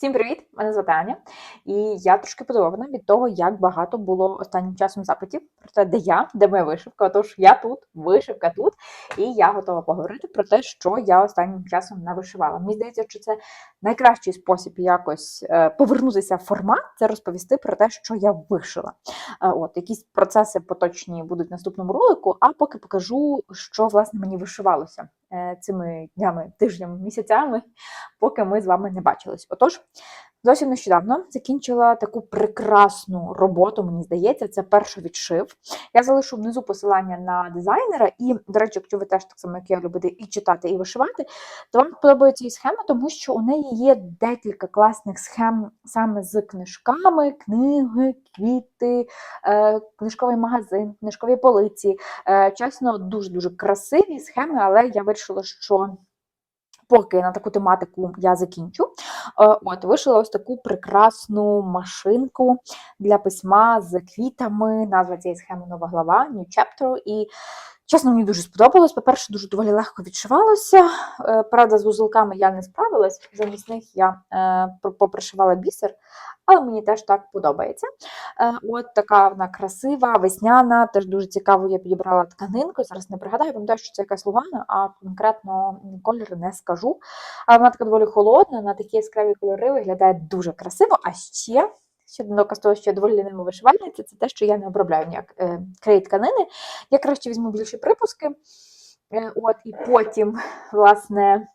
Всім привіт! Мене звати Аня, і я трошки подивована від того, як багато було останнім часом запитів про те, де я, де моя вишивка. Тож я тут, вишивка тут, і я готова поговорити про те, що я останнім часом навишивала. Мені здається, що це найкращий спосіб якось е, повернутися в формат, це розповісти про те, що я вишила. Е, От якісь процеси поточні будуть в наступному ролику, а поки покажу, що власне мені вишивалося цими днями, тижнями, місяцями, поки ми з вами не бачились. Отож, зовсім нещодавно закінчила таку прекрасну роботу, мені здається, це перший відшив. Я залишу внизу посилання на дизайнера, і, до речі, якщо ви теж так само, як я любите і читати, і вишивати, то вам подобається і схема, тому що у неї є декілька класних схем саме з книжками, книги, квіти, е, книжковий магазин, книжкові полиці. Е, чесно, дуже-дуже красиві схеми, але я вирішила, що поки на таку тематику я закінчу. Е, От, вишила ось таку прекрасну машинку для письма з квітами. Назва цієї схеми нова глава, New Chapter. І чесно, мені дуже сподобалось. По-перше, дуже доволі легко відшивалося. Е, Правда, з вузелками я не справилась. Замість них я е, попришивала бісер, але мені теж так подобається. Е, От така вона красива, весняна, теж дуже цікаво, я підібрала тканинку. Зараз не пригадаю, пам'ятаю, що це якась лугана, а конкретно колір не скажу. Але вона така доволі холодна, на такі яскраві кольори виглядає дуже красиво. А ще, ще один доказ того, що я доволі ними вишивальниця, це те, що я не обробляю ніяк е, крей тканини. Я краще візьму більші припуски. Е, от, і потім, власне.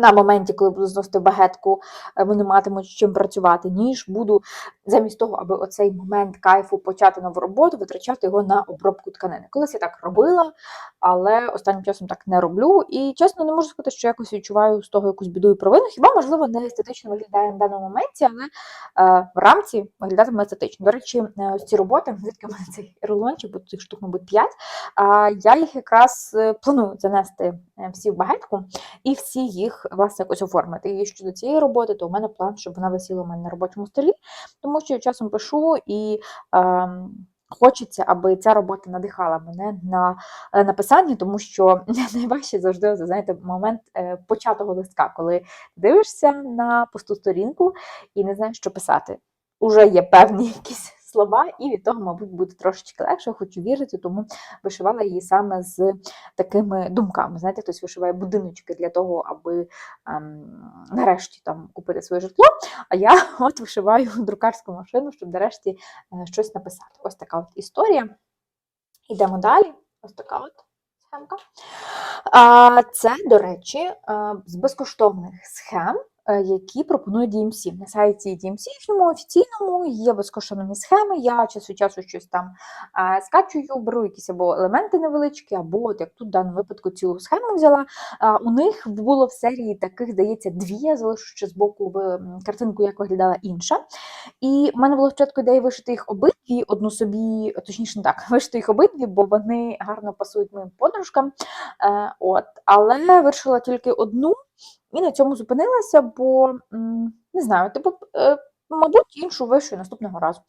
На моменті, коли буду зносити багетку, е, вони матимуть з чим працювати, ніж буду замість того, аби оцей момент кайфу почати нову роботу, витрачати його на обробку тканини. Колись я так робила, але останнім часом так не роблю. І чесно, не можу сказати, що якось відчуваю з того якусь біду і провину. Хіба, можливо, не естетично виглядає на даному моменті, але е, в рамці виглядатиме естетично. До речі, е, ось ці роботи, звідки в мене цей рулончик, бо цих штук, мабуть, 5, а я їх якраз е, планую занести всі в багетку і всі їх власне якось оформити. І щодо цієї роботи, то у мене план, щоб вона висіла у мене на робочому столі, тому що я часом пишу і. ем, Хочеться, аби ця робота надихала мене на е, написання, тому що найважче завжди знаєте, момент е, початого листка, коли дивишся на пусту сторінку і не знаєш, що писати. Уже є певні якісь слова, і від того, мабуть, буде трошечки легше, хочу вірити, тому вишивала її саме з такими думками. Знаєте, хтось вишиває будиночки для того, аби ем, нарешті там купити своє житло. А я от вишиваю друкарську машину, щоб нарешті е, щось написати. Ось така от історія. Йдемо далі. Ось така от схемка. Це, до речі, е, з безкоштовних схем, які пропонує DMC. На сайті DMC їхньому офіційному є безкоштовні схеми. Я час від часу щось там е, скачую, беру якісь або елементи невеличкі, або от як тут в даному випадку цілу схему взяла. У них було в серії таких, здається, дві. Я залишу ще з боку в картинку, як виглядала інша. І в мене було спочатку ідея вишити їх обидві, одну собі, точніше, не так, вишити їх обидві, бо вони гарно пасують моїм подружкам. Е, от. Але вирішила тільки одну і на цьому зупинилася, бо не знаю, типу, е, мабуть, іншу вишию наступного разу.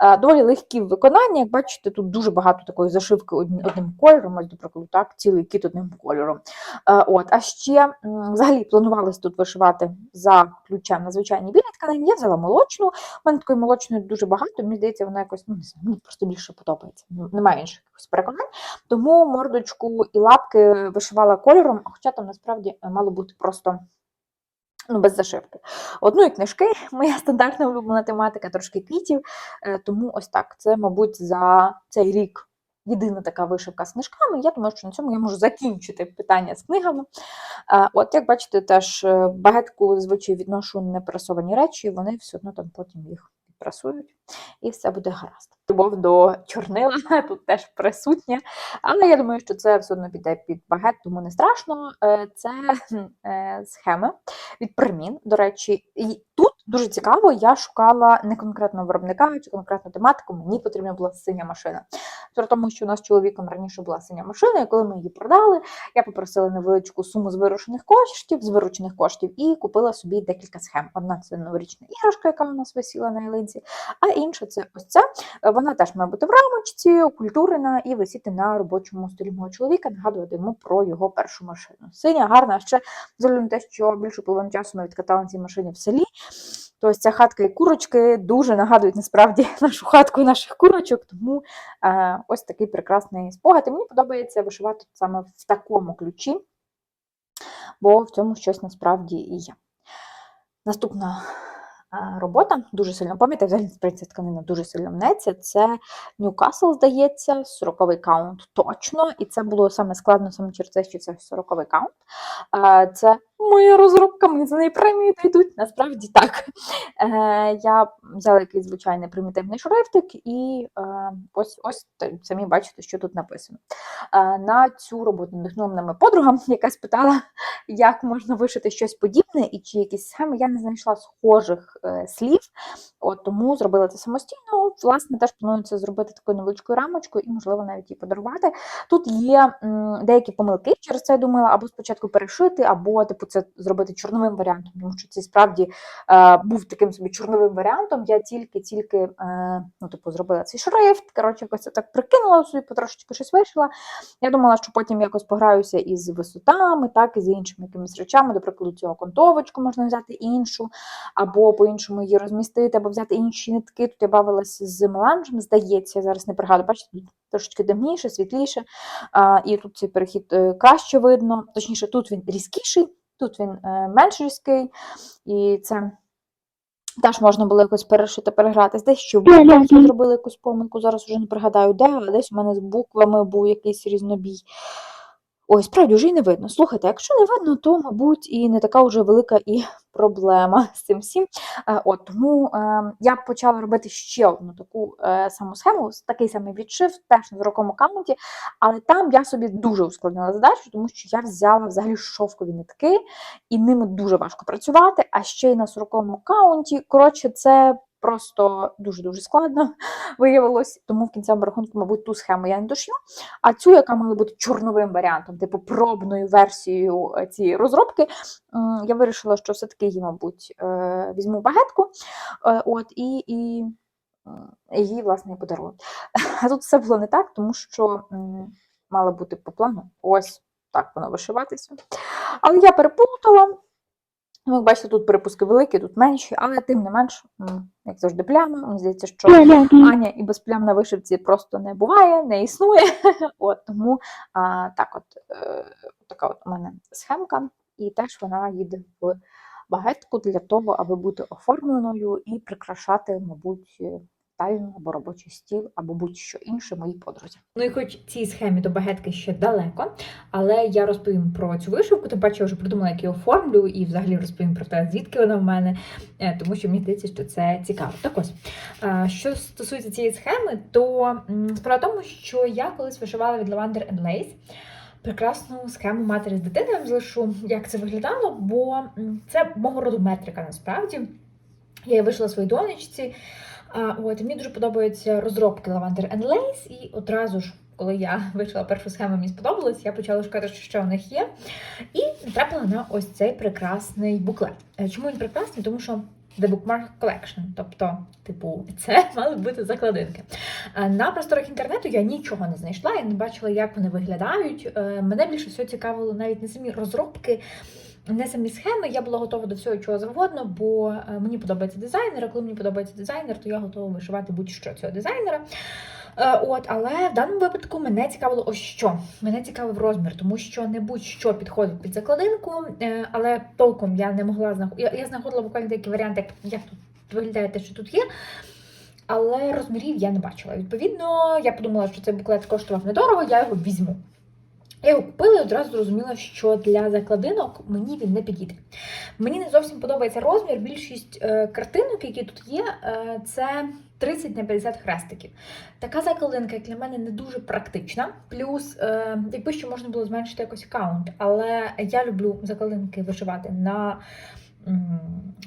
Е, доволі легкі в виконанні. Як бачите, тут дуже багато такої зашивки одним кольором, ось, до так, цілий кіт одним кольором. Е, от. А ще взагалі планувалось тут вишивати за ключем на звичайній білій тканині. Я взяла молочну. У мене такої молочної дуже багато. Мені здається, вона якось ну, не знаю, мені просто більше подобається. Ну, Немає інших якихось переконань. Тому мордочку і лапки вишивала кольором, хоча там насправді е, мало бути просто. Ну, без зашивки. Одної книжки, моя стандартна улюблена тематика, трошки квітів. Е, Тому ось так. Це, мабуть, за цей рік єдина така вишивка з книжками. Я думаю, що на цьому я можу закінчити питання з книгами. Е, От, як бачите, теж е, в звичай відношу непресовані речі, вони все одно там потім їх прасують, і все буде гаразд. Любов до чорнила тут теж присутня, але я думаю, що це все одно піде під багет, тому не страшно. Е, Це схема схеми від примін. До речі, і тут Дуже цікаво, я шукала не конкретно виробника чи конкретну тематику, мені потрібна була синя машина. При тому, що у нас з чоловіком раніше була синя машина, і коли ми її продали, я попросила невеличку суму з виручених коштів, з виручених коштів, і купила собі декілька схем. Одна це новорічна іграшка, яка у нас висіла на ялинці, а інша це ось ця. Вона теж має бути в рамочці, окультурена і висіти на робочому столі мого чоловіка, нагадувати йому про його першу машину. Синя, гарна, ще взагалі те, що більшу половину часу ми відкатали на цій машині в селі. То ця хатка і курочки дуже нагадують насправді нашу хатку і наших курочок, тому е, ось такий прекрасний спогад. І мені подобається вишивати саме в такому ключі, бо в цьому щось насправді і є. Наступна е, робота дуже сильно пам'ятаю, взагалі ця тканина дуже сильно мнеться. Це Ньюкасл, здається, 40-й каунт точно. І це було саме складно саме через те, що це 40-й каунт. Е, Це моя розробка, мені за неї премії дійдуть. Насправді так. Е, Я взяла якийсь звичайний примітивний шрифтик, і е, ось ось самі бачите, що тут написано. Е, На цю роботу надихнула мене подруга, яка спитала, як можна вишити щось подібне, і чи якісь схеми я не знайшла схожих е, слів. От тому зробила це самостійно. Власне, теж планую це зробити такою невеличкою рамочкою і, можливо, навіть її подарувати. Тут є м, деякі помилки, через це я думала, або спочатку перешити, або типу це зробити чорновим варіантом, тому що це справді е, був таким собі чорновим варіантом. Я тільки-тільки е, ну, типу, зробила цей шрифт. Коротше, якось так прикинула собі, потрошечки щось вийшла. Я думала, що потім якось пограюся із висотами, так, і з іншими якимись речами. До прикладу, цю окантовочку можна взяти іншу, або по-іншому її розмістити, або взяти інші нитки. Тут я бавилася з меланжем, здається, я зараз не пригадую, бачите, трошечки темніше, світліше. А, і тут цей перехід е, краще видно. Точніше, тут він різкіший, тут він е, менш різкий. І це теж можна було якось перешити, перегратись. Десь що в буквах зробили якусь помилку, зараз вже не пригадаю, де, але десь у мене з буквами був якийсь різнобій. Ой, справді вже й не видно. Слухайте, якщо не видно, то, мабуть, і не така вже велика і проблема з цим всім. Е, От, тому е, я почала робити ще одну таку е, саму схему, такий самий відшив, теж на зрокому каунті, але там я собі дуже ускладнила задачу, тому що я взяла взагалі шовкові нитки, і ними дуже важко працювати, а ще й на 40-му каунті. Коротше, це просто дуже-дуже складно виявилось, тому в кінцевому рахунку, мабуть, ту схему я не дошью. А цю, яка мала бути чорновим варіантом, типу пробною версією е, цієї розробки, я вирішила, що все-таки її, мабуть, е, візьму багетку, е, от, і, і її, власне, подарую. А тут все було не так, тому що м, мало бути по плану. Ось так воно вишиватися. Але я переплутала. Ну, бачите, тут припуски великі, тут менші, але тим не менш, як завжди, пляма. Мені здається, що Аня і без плям на вишивці просто не буває, не існує. От тому а, так, от е, така от у мене схемка, і теж вона їде в багетку для того, аби бути оформленою і прикрашати, мабуть, тальну або робочий стіл, або будь-що інше моїй подрузі. Ну і хоч цій схемі до багетки ще далеко, але я розповім про цю вишивку, тим паче я вже придумала, як її оформлю, і взагалі розповім про те, звідки вона в мене, е, тому що мені здається, що це цікаво. Так ось, е, що стосується цієї схеми, то справа в тому, що я колись вишивала від Lavender Lace прекрасну схему матері з вам залишу, як це виглядало, бо це мого роду метрика насправді. Я її вишила своїй донечці. От, мені дуже подобаються розробки Lavender and Lace, і одразу ж, коли я вишила першу схему, мені сподобалось, я почала шукати, що у них є. І натрапила на ось цей прекрасний буклет. Е, Чому він прекрасний? Тому що The Bookmark Collection, тобто, типу, це мали бути закладинки. Е, На просторах інтернету я нічого не знайшла, я не бачила, як вони виглядають. Е, Мене більше всього цікавило навіть не самі розробки, не самі схеми. Я була готова до всього чого завгодно, бо е, мені подобається дизайнер. А коли мені подобається дизайнер, то я готова вишивати будь-що цього дизайнера. Е, От, але в даному випадку мене цікавило ось що. Мене цікавив розмір, тому що не будь-що підходить під закладинку, е, але толком я не могла знаходити. Я, знаходила буквально деякі варіанти, як тут виглядає те, що тут є. Але розмірів я не бачила. Відповідно, я подумала, що цей буклет коштував недорого, я його візьму. Я його купила і одразу зрозуміла, що для закладинок мені він не підійде. Мені не зовсім подобається розмір. Більшість е, картинок, які тут є, е, це 30 на 50 хрестиків. Така закладинка, як для мене, не дуже практична. Плюс, е, якби ще можна було зменшити якось аккаунт, але я люблю закладинки вишивати на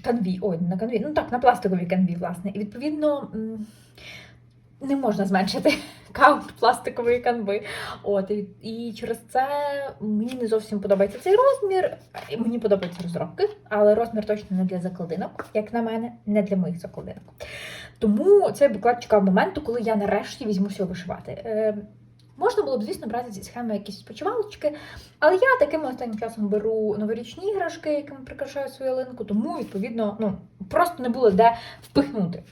канві, ой, на канві, ну так, на пластиковій канві, власне. І відповідно не можна зменшити каунт пластикової канви. От, і, і через це мені не зовсім подобається цей розмір. Мені подобаються розробки, але розмір точно не для закладинок, як на мене, не для моїх закладинок. Тому цей буклет чекав моменту, коли я нарешті візьмуся вишивати. Можна було б, звісно, брати зі схеми якісь спочивалочки, але я таким останнім часом беру новорічні іграшки, якими прикрашаю свою ялинку, тому, відповідно, ну, просто не було де впихнути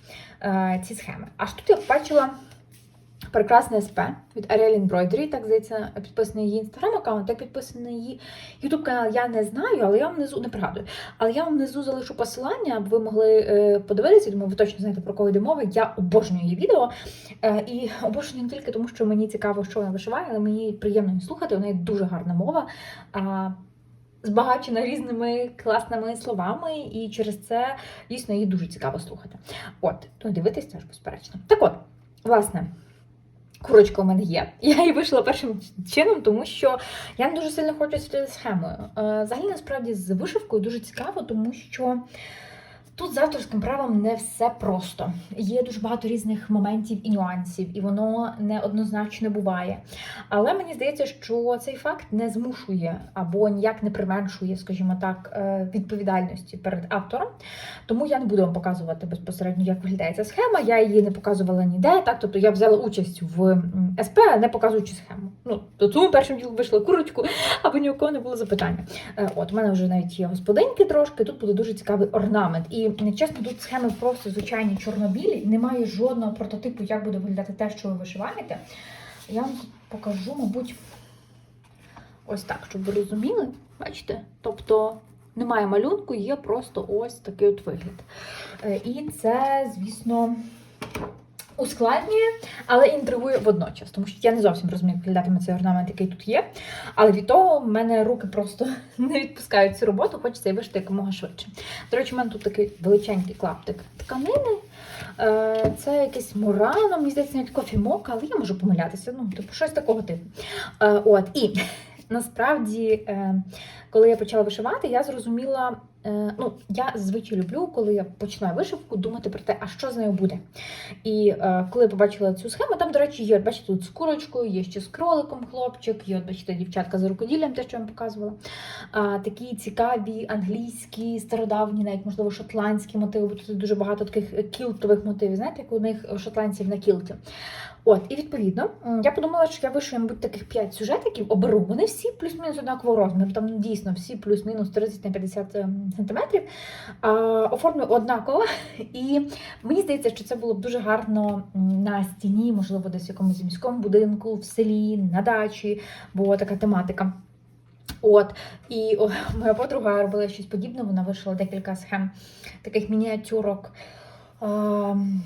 е, ці схеми. Аж тут я бачила прекрасне СП від Ariel Embroidery, так здається, підписаний її інстаграм-аккаунт, так підписаний її ютуб канал. Я не знаю, але я вам внизу не пригадую. Але я вам внизу залишу посилання, аби ви могли е, подивитися. Думаю, ви точно знаєте про кого йде мова. Я обожнюю її відео. Е, і обожнюю не тільки тому, що мені цікаво, що вона вишиває, але мені приємно її слухати. У неї дуже гарна мова. А, Збагачена різними класними словами, і через це дійсно її дуже цікаво слухати. От, ну дивитись теж безперечно. Так от, власне, курочка у мене є. Я її вийшла першим чином, тому що я не дуже сильно хочу світити схемою. Е, Взагалі, насправді, з вишивкою дуже цікаво, тому що. Тут з авторським правом не все просто. Є дуже багато різних моментів і нюансів, і воно неоднозначно буває. Але мені здається, що цей факт не змушує або ніяк не применшує, скажімо так, е, відповідальності перед автором. Тому я не буду вам показувати безпосередньо, як виглядає ця схема. Я її не показувала ніде. Так, тобто я взяла участь в СП, не показуючи схему. Ну, то тому першим ділом вийшла курочку, аби ні у кого не було запитання. Е, От, у мене вже навіть є господинки трошки. Тут буде дуже цікавий орнамент. І м, чесно, тут схеми просто звичайні чорно-білі. Немає жодного прототипу, як буде виглядати те, що ви вишиваєте. Я вам покажу, мабуть, ось так, щоб ви розуміли. Бачите? Тобто немає малюнку, є просто ось такий от вигляд. Е, І це, звісно, ускладнює, але інтригує водночас, тому що я не зовсім розумію, як виглядатиме цей орнамент, який тут є. Але від того в мене руки просто не відпускають цю роботу, хочеться її вишити якомога швидше. До речі, у мене тут такий величенький клаптик тканини. Е, Це якесь мурано, мені здається, навіть кофі-мока, але я можу помилятися. Ну, типу, щось такого типу. Е, От, і насправді, е, коли я почала вишивати, я зрозуміла. Е, Ну, я зазвичай люблю, коли я починаю вишивку, думати про те, а що з нею буде. І е, коли я побачила цю схему, там, до речі, є, бачите, тут з курочкою, є ще з кроликом хлопчик, є, бачите, дівчатка за рукоділлям, те, що я вам показувала. А, такі цікаві англійські, стародавні, навіть можливо, шотландські мотиви, бо тут дуже багато таких е, кілтових мотивів, знаєте, як у них шотландців на кілті. От, і відповідно, я подумала, що я вишию, мабуть, таких 5 сюжетиків, оберу. Вони всі плюс-мінус однакового розміру. Там дійсно всі плюс-мінус 30 на 50 А, оформлю однаково. І мені здається, що це було б дуже гарно на стіні, можливо, десь в якомусь міському будинку, в селі, на дачі, бо така тематика. От, і о, моя подруга робила щось подібне, вона вишила декілька схем таких мініатюрок. ем,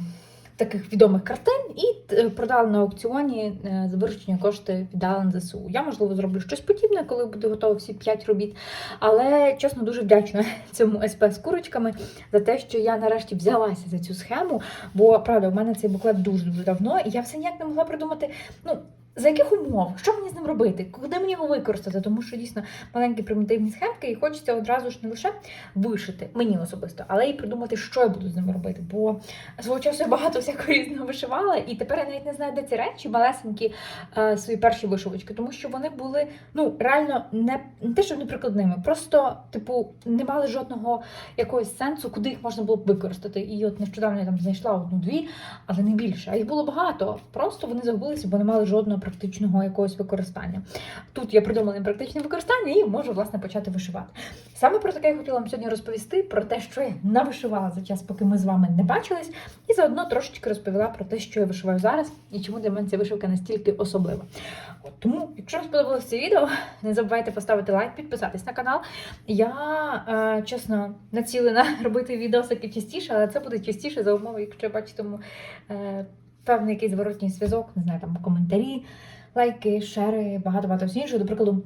Таких відомих картин і продали продала на аукціоні е, за виручені кошти віддала на ЗСУ. Я, можливо, зроблю щось подібне, коли буде готово всі 5 робіт. Але чесно, дуже вдячна цьому СП з курочками за те, що я нарешті взялася за цю схему. Бо правда, в мене цей буклет дуже дуже давно, і я все ніяк не могла придумати. Ну, за яких умов? Що мені з ним робити? Куди мені його використати? Тому що дійсно маленькі примітивні схемки, і хочеться одразу ж не лише вишити, мені особисто, але й придумати, що я буду з ними робити. Бо свого часу я багато всякого різного вишивала, і тепер я навіть не знаю, де ці речі, малесенькі е, свої перші вишивочки, тому що вони були ну реально не, не те, що неприкладними, просто типу не мали жодного якогось сенсу, куди їх можна було б використати. І от нещодавно я там знайшла одну-дві, але не більше. А їх було багато. Просто вони загубилися, бо не мали жодного практичного якогось використання. Тут я придумала їм практичне використання і можу власне почати вишивати. Саме про таке я хотіла вам сьогодні розповісти, про те, що я навишивала за час, поки ми з вами не бачились, і заодно трошечки розповіла про те, що я вишиваю зараз і чому для мене ця вишивка настільки особлива. От, тому, якщо вам сподобалося це відео, не забувайте поставити лайк, підписатись на канал. Я е, чесно націлена робити відосики частіше, але це буде частіше за умови, якщо я бачитиму е, певний якийсь зворотній зв'язок, не знаю, там коментарі, лайки, шери, багато багато всього іншого. До прикладу,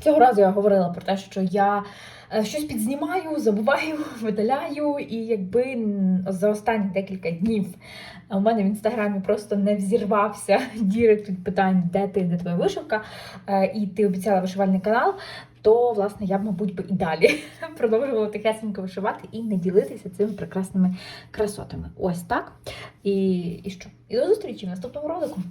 цього разу я говорила про те, що я е, щось підзнімаю, забуваю, видаляю, і якби за останні декілька днів у мене в інстаграмі просто не взірвався дірект від питань, де ти, де твоя вишивка, е, і ти обіцяла вишивальний канал. То, власне, я б, мабуть, би і далі продовжувала тихесенько вишивати і не ділитися цими прекрасними красотами. Ось так. І, і що? І до зустрічі в наступному ролику.